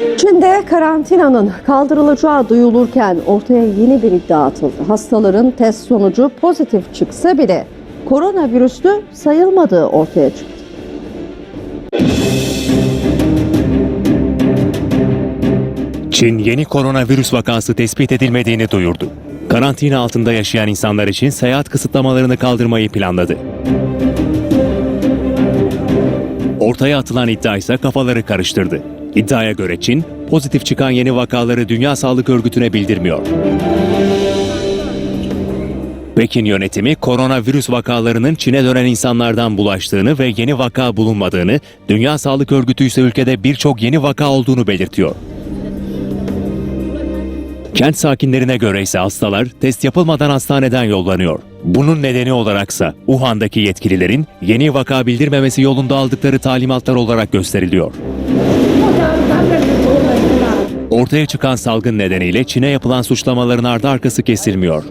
Çin'de karantinanın kaldırılacağı duyulurken ortaya yeni bir iddia atıldı. Hastaların test sonucu pozitif çıksa bile koronavirüslü sayılmadığı ortaya çıktı. Çin yeni koronavirüs vakası tespit edilmediğini duyurdu. Karantina altında yaşayan insanlar için seyahat kısıtlamalarını kaldırmayı planladı. Ortaya atılan iddia ise kafaları karıştırdı. İddiaya göre Çin, pozitif çıkan yeni vakaları Dünya Sağlık Örgütü'ne bildirmiyor. Pekin yönetimi koronavirüs vakalarının Çin'e dönen insanlardan bulaştığını ve yeni vaka bulunmadığını, Dünya Sağlık Örgütü ise ülkede birçok yeni vaka olduğunu belirtiyor. Kent sakinlerine göre ise hastalar test yapılmadan hastaneden yollanıyor. Bunun nedeni olaraksa Wuhan'daki yetkililerin yeni vaka bildirmemesi yolunda aldıkları talimatlar olarak gösteriliyor. Ortaya çıkan salgın nedeniyle Çin'e yapılan suçlamaların ardı arkası kesilmiyor.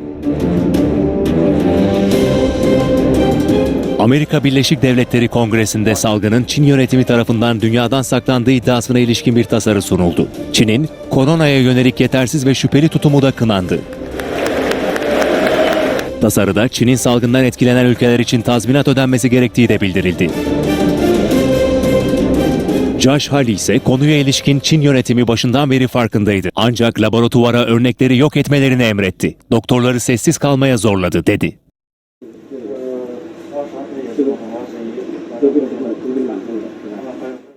Amerika Birleşik Devletleri Kongresi'nde salgının Çin yönetimi tarafından dünyadan saklandığı iddiasına ilişkin bir tasarı sunuldu. Çin'in koronaya yönelik yetersiz ve şüpheli tutumu da kınandı. Tasarıda Çin'in salgından etkilenen ülkeler için tazminat ödenmesi gerektiği de bildirildi. Josh Halley ise konuya ilişkin Çin yönetimi başından beri farkındaydı. Ancak laboratuvara örnekleri yok etmelerini emretti. Doktorları sessiz kalmaya zorladı dedi. 这个好好生意，这个真的满足的，是吧？